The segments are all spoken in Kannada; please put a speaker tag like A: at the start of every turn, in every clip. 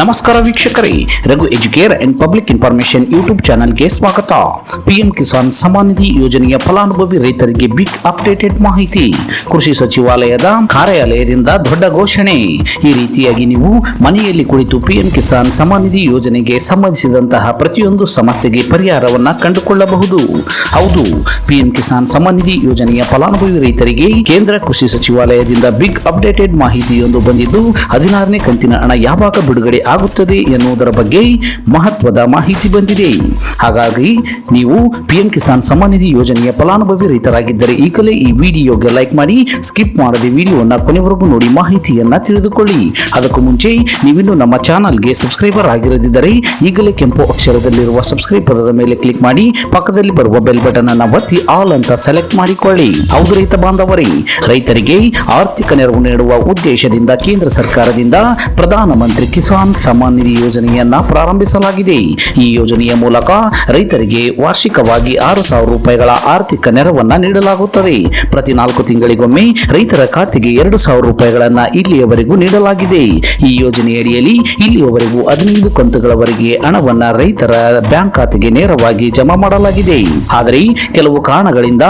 A: ನಮಸ್ಕಾರ ವೀಕ್ಷಕರೇ, Raghu Educare and public information YouTube ಚಾನೆಲ್ಗೆ ಸ್ವಾಗತ. ಪಿಎಂ ಕಿಸಾನ್ ಸಮ್ಮಾನ್ ನಿಧಿ ಯೋಜನೆಯ ಫಲಾನುಭವಿ ರೈತರಿಗೆ ಬಿಗ್ ಅಪ್ಡೇಟೆಡ್ ಮಾಹಿತಿ. ಕೃಷಿ ಸಚಿವಾಲಯದ ಕಾರ್ಯಾಲಯದಿಂದ ದೊಡ್ಡ ಘೋಷಣೆ. ಈ ರೀತಿಯಾಗಿ ನೀವು ಮನೆಯಲ್ಲಿ ಕುಳಿತು ಪಿಎಂ ಕಿಸಾನ್ ಸಮ್ಮಾನ್ ನಿಧಿ ಯೋಜನೆಗೆ ಸಂಬಂಧಿಸಿದಂತಹ ಪ್ರತಿಯೊಂದು ಸಮಸ್ಯೆಗೆ ಪರಿಹಾರವನ್ನ ಕಂಡುಕೊಳ್ಳಬಹುದು. ಹೌದು ಪಿಎಂ ಕಿಸಾನ್ ಸಮ್ಮಾನ್ ನಿಧಿ ಯೋಜನೆಯ ಫಲಾನುಭವಿ ರೈತರಿಗೆ ಕೇಂದ್ರ ಕೃಷಿ ಸಚಿವಾಲಯದಿಂದ ಬಿಗ್ ಅಪ್ಡೇಟೆಡ್ ಮಾಹಿತಿಯೊಂದು ಬಂದಿದ್ದು, ಹದಿನಾರನೇ ಕಂತಿನ ಹಣ ಯಾವಾಗ ಬಿಡುಗಡೆ ಆಗುತ್ತದೆ ಎನ್ನುವುದರ ಬಗ್ಗೆ ಮಹತ್ವದ ಮಾಹಿತಿ ಬಂದಿದೆ. ಹಾಗಾಗಿ ನೀವು ಪಿಎಂ ಕಿಸಾನ್ ಸಮ್ಮಾನ್ ನಿಧಿ ಯೋಜನೆಯ ಫಲಾನುಭವಿ ರೈತರಾಗಿದ್ದರೆ ಈಗಲೇ ಈ ವಿಡಿಯೋಗೆ ಲೈಕ್ ಮಾಡಿ, ಸ್ಕಿಪ್ ಮಾಡದೆ ವಿಡಿಯೋನ ಕೊನೆವರೆಗೂ ನೋಡಿ ಮಾಹಿತಿಯನ್ನ ತಿಳಿದುಕೊಳ್ಳಿ. ಅದಕ್ಕೂ ಮುಂಚೆ ನೀವಿನ್ನು ನಮ್ಮ ಚಾನಲ್ಗೆ ಸಬ್ಸ್ಕ್ರೈಬರ್ ಆಗಿರದಿದ್ದರೆ ಈಗಲೇ ಕೆಂಪು ಅಕ್ಷರದಲ್ಲಿರುವ ಸಬ್ಸ್ಕ್ರೈಬ್ ಪದದ ಮೇಲೆ ಕ್ಲಿಕ್ ಮಾಡಿ, ಪಕ್ಕದಲ್ಲಿ ಬರುವ ಬೆಲ್ ಬಟನ್ ಅನ್ನು ಒತ್ತಿ ಆಲ್ ಅಂತ ಸೆಲೆಕ್ಟ್ ಮಾಡಿಕೊಳ್ಳಿ. ಹೌದು ರೈತ ಬಾಂಧವರೇ, ರೈತರಿಗೆ ಆರ್ಥಿಕ ನೆರವು ನೀಡುವ ಉದ್ದೇಶದಿಂದ ಕೇಂದ್ರ ಸರ್ಕಾರದಿಂದ ಪ್ರಧಾನಮಂತ್ರಿ ಕಿಸಾನ್ ಸಮ್ಮಾನ್ ನಿಧಿ ಯೋಜನೆಯನ್ನ ಪ್ರಾರಂಭಿಸಲಾಗಿದೆ. ಈ ಯೋಜನೆಯ ಮೂಲಕ ರೈತರಿಗೆ ವಾರ್ಷಿಕವಾಗಿ ಆರು ಸಾವಿರ ರೂಪಾಯಿಗಳ ಆರ್ಥಿಕ ನೆರವನ್ನ ನೀಡಲಾಗುತ್ತದೆ. ಪ್ರತಿ ನಾಲ್ಕು ತಿಂಗಳಿಗೊಮ್ಮೆ ರೈತರ ಖಾತೆಗೆ ಎರಡು ಸಾವಿರ ರೂಪಾಯಿಗಳನ್ನ ಇಲ್ಲಿಯವರೆಗೂ ನೀಡಲಾಗಿದೆ. ಈ ಯೋಜನೆಯಡಿಯಲ್ಲಿ ಇಲ್ಲಿಯವರೆಗೂ ಹದಿನೈದು ಕಂತುಗಳವರೆಗೆ ಹಣವನ್ನ ರೈತರ ಬ್ಯಾಂಕ್ ಖಾತೆಗೆ ನೇರವಾಗಿ ಜಮಾ ಮಾಡಲಾಗಿದೆ. ಆದರೆ ಕೆಲವು ಕಾರಣಗಳಿಂದ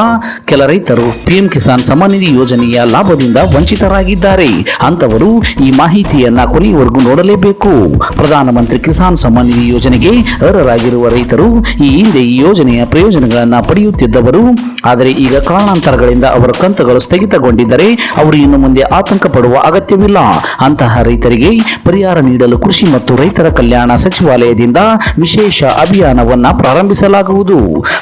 A: ಕೆಲ ರೈತರು ಪಿಎಂ ಕಿಸಾನ್ ಸಮ್ಮಾನ್ ನಿಧಿ ಯೋಜನೆಯ ಲಾಭದಿಂದ ವಂಚಿತರಾಗಿದ್ದಾರೆ. ಅಂತವರು ಈ ಮಾಹಿತಿಯನ್ನ ಕೊನೆಯವರೆಗೂ ನೋಡಲೇಬೇಕು. ಪ್ರಧಾನಮಂತ್ರಿ ಕಿಸಾನ್ ಸಮ್ಮಾನ್ ನಿಧಿ ಯೋಜನೆಗೆ ಅರ್ಹರಾಗಿರುವ ರೈತರು ಈ ಹಿಂದೆ ಈ ಯೋಜನೆಯ ಪ್ರಯೋಜನಗಳನ್ನು ಪಡೆಯುತ್ತಿದ್ದವರು. ಆದರೆ ಈಗ ಕಾರಣಾಂತರಗಳಿಂದ ಅವರ ಕಂತುಗಳು ಸ್ಥಗಿತಗೊಂಡಿದ್ದರೆ ಅವರು ಇನ್ನು ಮುಂದೆ ಆತಂಕ ಪಡುವ ಅಗತ್ಯವಿಲ್ಲ. ಅಂತಹ ರೈತರಿಗೆ ಪರಿಹಾರ ನೀಡಲು ಕೃಷಿ ಮತ್ತು ರೈತರ ಕಲ್ಯಾಣ ಸಚಿವಾಲಯದಿಂದ ವಿಶೇಷ ಅಭಿಯಾನವನ್ನ ಪ್ರಾರಂಭಿಸಲಾಗುವುದು.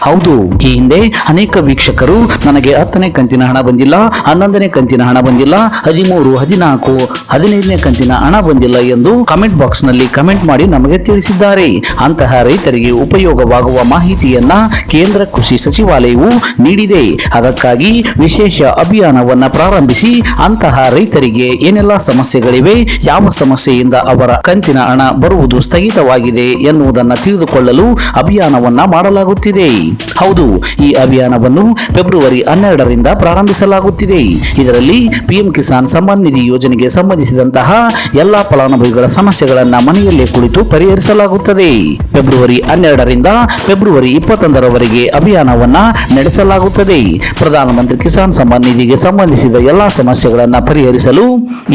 A: ಹೌದು, ಈ ಹಿಂದೆ ಅನೇಕ ವೀಕ್ಷಕರು ನನಗೆ ಹತ್ತನೇ ಕಂತಿನ ಹಣ ಬಂದಿಲ್ಲ, ಹನ್ನೊಂದನೇ ಕಂತಿನ ಹಣ ಬಂದಿಲ್ಲ, ಹದಿಮೂರು, ಹದಿನಾಲ್ಕು, ಹದಿನೈದನೇ ಕಂತಿನ ಹಣ ಬಂದಿಲ್ಲ ಎಂದು ಕಮೆಂಟ್ ಬಾಕ್ಸ್ನಲ್ಲಿ ಕಮೆಂಟ್ ಮಾಡಿ ನಮಗೆ ತಿಳಿಸಿದ್ದಾರೆ. ಅಂತಹ ರೈತರಿಗೆ ಉಪಯೋಗವಾಗುವ ಮಾಹಿತಿಯನ್ನ ಕೇಂದ್ರ ಕೃಷಿ ಸಚಿವಾಲಯವು ನೀಡಿದೆ. ಅದಕ್ಕಾಗಿ ವಿಶೇಷ ಅಭಿಯಾನವನ್ನು ಪ್ರಾರಂಭಿಸಿ, ಅಂತಹ ರೈತರಿಗೆ ಏನೆಲ್ಲ ಸಮಸ್ಯೆಗಳಿವೆ, ಯಾವ ಸಮಸ್ಯೆಯಿಂದ ಅವರ ಕಂತಿನ ಹಣ ಬರುವುದು ಸ್ಥಗಿತವಾಗಿದೆ ಎನ್ನುವುದನ್ನು ತಿಳಿದುಕೊಳ್ಳಲು ಅಭಿಯಾನವನ್ನ ಮಾಡಲಾಗುತ್ತಿದೆ. ಹೌದು, ಈ ಅಭಿಯಾನವನ್ನು ಫೆಬ್ರವರಿ ಹನ್ನೆರಡರಿಂದ ಪ್ರಾರಂಭಿಸಲಾಗುತ್ತಿದೆ. ಇದರಲ್ಲಿ ಪಿಎಂ ಕಿಸಾನ್ ಸಮ್ಮಾನ್ ನಿಧಿ ಯೋಜನೆಗೆ ಸಂಬಂಧಿಸಿದಂತಹ ಎಲ್ಲಾ ಫಲಾನುಭವಿಗಳ ಸಮಸ್ಯೆಗಳನ್ನ ಮನೆಯಲ್ಲೇ ಕುಳಿತು ಪರಿಹರಿಸಲಾಗುತ್ತದೆ. ಫೆಬ್ರವರಿ ಹನ್ನೆರಡರಿಂದ ಫೆಬ್ರವರಿ ಇಪ್ಪತ್ತೊಂದರವರೆಗೆ ಅಭಿಯಾನವನ್ನ ನಡೆಸಲಾಗುತ್ತದೆ. ಪ್ರಧಾನಮಂತ್ರಿ ಕಿಸಾನ್ ಸಮ್ಮಾನ್ ನಿಧಿಗೆ ಸಂಬಂಧಿಸಿದ ಎಲ್ಲಾ ಸಮಸ್ಯೆಗಳನ್ನು ಪರಿಹರಿಸಲು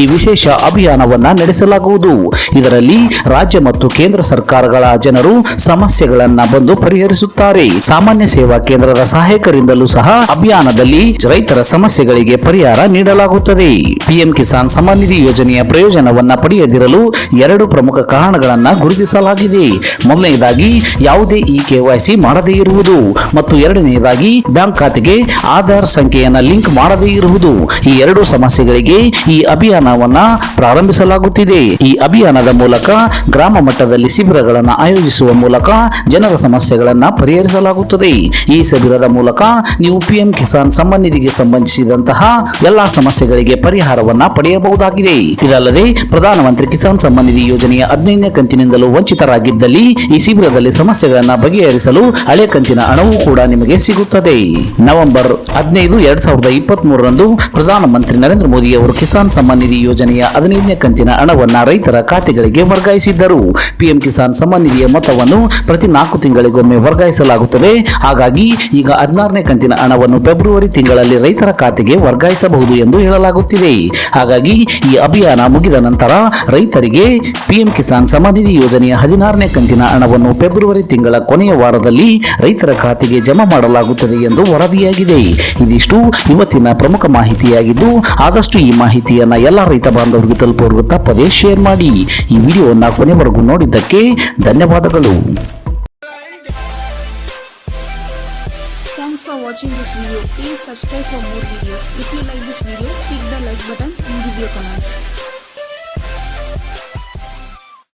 A: ಈ ವಿಶೇಷ ಅಭಿಯಾನವನ್ನ ನಡೆಸಲಾಗುವುದು. ಇದರಲ್ಲಿ ರಾಜ್ಯ ಮತ್ತು ಕೇಂದ್ರ ಸರ್ಕಾರಗಳ ಜನರು ಸಮಸ್ಯೆಗಳನ್ನು ಬಂದು ಪರಿಹರಿಸುತ್ತಾರೆ. ಸಾಮಾನ್ಯ ಸೇವಾ ಕೇಂದ್ರದ ಸಹಾಯಕರಿಂದಲೂ ಸಹ ಅಭಿಯಾನದಲ್ಲಿ ರೈತರ ಸಮಸ್ಯೆಗಳಿಗೆ ಪರಿಹಾರ ನೀಡಲಾಗುತ್ತದೆ. ಪಿಎಂ ಕಿಸಾನ್ ಸಮ್ಮಾನ್ ನಿಧಿ ಯೋಜನೆಯ ಪ್ರಯೋಜನವನ್ನ ಪಡೆಯದಿರಲು ಎರಡು ಪ್ರಮುಖ ಕಾರಣಗಳನ್ನು ಗುರುತಿಸಲಾಗಿದೆ. ಮೊದಲನೆಯದಾಗಿ, ಯಾವುದೇ ಇ ಕೆವೈಸಿ ಮಾಡದೇ ಇರುವುದು ಮತ್ತು ಎರಡನೆಯದಾಗಿ, ಬ್ಯಾಂಕ್ ಖಾತೆಗೆ ಆಧಾರ್ ಸಂಖ್ಯೆಯನ್ನು ಲಿಂಕ್ ಮಾಡದೇ ಇರುವುದು. ಈ ಎರಡು ಸಮಸ್ಯೆಗಳಿಗೆ ಈ ಅಭಿಯಾನವನ್ನ ಪ್ರಾರಂಭಿಸಲಾಗುತ್ತಿದೆ. ಈ ಅಭಿಯಾನದ ಮೂಲಕ ಗ್ರಾಮ ಮಟ್ಟದಲ್ಲಿ ಶಿಬಿರಗಳನ್ನು ಆಯೋಜಿಸುವ ಮೂಲಕ ಜನರ ಸಮಸ್ಯೆಗಳನ್ನು ಪರಿಹರಿಸಲಾಗುತ್ತದೆ. ಈ ಶಿಬಿರದ ಮೂಲಕ ನೀವು ಪಿಎಂ ಕಿಸಾನ್ ಸಮ್ಮಾನ್ ನಿಧಿಗೆ ಸಂಬಂಧಿಸಿದಂತಹ ಎಲ್ಲಾ ಸಮಸ್ಯೆಗಳಿಗೆ ಪರಿಹಾರವನ್ನು ಪಡೆಯಬಹುದಾಗಿದೆ. ಇದಲ್ಲದೆ, ಪ್ರಧಾನಮಂತ್ರಿ ಕಿಸಾನ್ ಸಮ್ಮಾನ್ ನಿಧಿ ಯೋಜನೆಯ ಹದಿನೈದನೇ ಕಂತಿನಿಂದಲೂ ವಂಚಿತರಾಗಿದ್ದಲ್ಲಿ ಈ ಶಿಬಿರದಲ್ಲಿ ಸಮಸ್ಯೆಗಳನ್ನು ಬಗೆಹರಿಸಲು ಹಳೆ ಕಂತಿನ ಹಣವೂ ಕೂಡ ನಿಮಗೆ ಸಿಗುತ್ತದೆ. ನವೆಂಬರ್ ಹದಿನೈದು, ಎರಡ್ ಸಾವಿರದ ಇಪ್ಪತ್ತ್ ಮೂರರಂದು ಪ್ರಧಾನಮಂತ್ರಿ ನರೇಂದ್ರ ಮೋದಿ ಅವರು ಕಿಸಾನ್ ಸಮ್ಮಾನ್ ನಿಧಿ ಯೋಜನೆಯ ಹದಿನೈದನೇ ಕಂತಿನ ಹಣವನ್ನು ರೈತರ ಖಾತೆಗಳಿಗೆ ವರ್ಗಾಯಿಸಿದ್ದರು. ಪಿಎಂ ಕಿಸಾನ್ ಸಮ್ಮಾನ್ ನಿಧಿಯ ಮೊತ್ತವನ್ನು ಪ್ರತಿ ನಾಲ್ಕು ತಿಂಗಳಿಗೊಮ್ಮೆ ವರ್ಗಾಯಿಸಲಾಗುತ್ತದೆ. ಹಾಗಾಗಿ ಈಗ ಹದಿನಾರನೇ ಕಂತಿನ ಹಣವನ್ನು ಫೆಬ್ರವರಿ ತಿಂಗಳಲ್ಲಿ ರೈತರ ಖಾತೆಗೆ ವರ್ಗಾಯಿಸಬಹುದು ಎಂದು ಹೇಳಲಾಗುತ್ತಿದೆ. ಹಾಗಾಗಿ ಈ ಅಭಿಯಾನ ಮುಗಿದ ನಂತರ ರೈತರಿಗೆ ಪಿಎಂ ಕಿಸಾನ್ ಸಮಾಧಿ ಯೋಜನೆಯ ಹದಿನಾರನೇ ಕಂತಿನ ಹಣವನ್ನು ಫೆಬ್ರವರಿ ತಿಂಗಳ ಕೊನೆಯ ವಾರದಲ್ಲಿ ರೈತರ ಖಾತೆಗೆ ಜಮಾ ಮಾಡಲಾಗುತ್ತದೆ ಎಂದು ವರದಿಯಾಗಿದೆ ಇದಿಷ್ಟು ಇವತ್ತಿನ ಪ್ರಮುಖ ಮಾಹಿತಿಯಾಗಿದ್ದು ಆದಷ್ಟು ಈ ಮಾಹಿತಿಯನ್ನು ಎಲ್ಲ ರೈತ ಬಾಂಧವರಿಗೆ ತಲುಪುವವರೆಗೂ ತಪ್ಪದೇ ಶೇರ್ ಮಾಡಿ ಈ ವಿಡಿಯೋವನ್ನು ಕೊನೆವರೆಗೂ ನೋಡಿದ್ದಕ್ಕೆ ಧನ್ಯವಾದಗಳು
B: Thanks for watching this video. Please subscribe for more videos. If you like this video, click the like buttons and give your comments.